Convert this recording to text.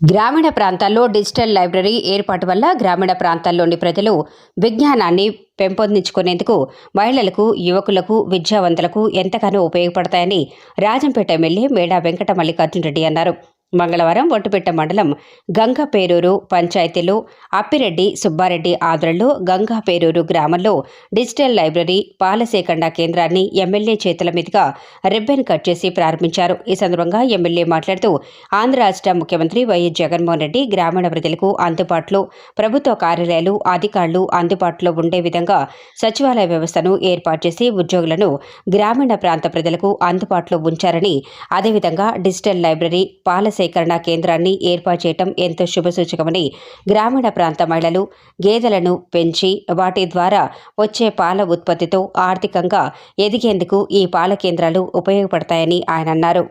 గ్రామీణ ప్రాంతాల్లో digital library ఏర్పాటు వల్ల గ్రామీణ ప్రాంతాల్లోని ప్రజలు విజ్ఞానాన్ని పెంపొందించుకునేందుకు మహిళలకు యువకులకు విద్యావంతులకు ఎంతగానో ఉపయోగపడతాయని రాజంపేట ఎమ్మెల్యే మేడా వెంకట మల్లికార్జునరెడ్డి అన్నారు. మంగళవారం ఒట్టుపెట్ట మండలం గంగపేరూరు పంచాయతీలో అప్పిరెడ్డి సుబ్బారెడ్డి ఆధ్వర్యంలో గంగాపేరూరు గ్రామంలో డిజిటల్ లైబ్రరీ పాలసేకరణ కేంద్రాన్ని ఎమ్మెల్యే చేతుల మీదుగా రిబ్బన్ కట్ చేసి ప్రారంభించారు. ఈ సందర్భంగా ఎమ్మెల్యే మాట్లాడుతూ ఆంధ్ర రాష్ట్ర ముఖ్యమంత్రి వైఎస్ జగన్మోహన్ రెడ్డి గ్రామీణ ప్రజలకు అందుబాటులో ప్రభుత్వ కార్యాలయాలు అధికారులు అందుబాటులో ఉండే విధంగా సచివాలయ వ్యవస్థను ఏర్పాటు చేసి ఉద్యోగులను గ్రామీణ ప్రాంత ప్రజలకు అందుబాటులో ఉంచారని అదేవిధంగా డిజిటల్ లైబ్రరీ పాల సేకరణ కేంద్రాన్ని ఏర్పాటు చేయటం ఎంతో శుభసూచకమని గ్రామీణ ప్రాంత మహిళలు గేదెలను పెంచి వాటి ద్వారా వచ్చే పాల ఉత్పత్తితో ఆర్థికంగా ఎదిగేందుకు ఈ పాల కేంద్రాలు ఉపయోగపడతాయని ఆయన అన్నారు.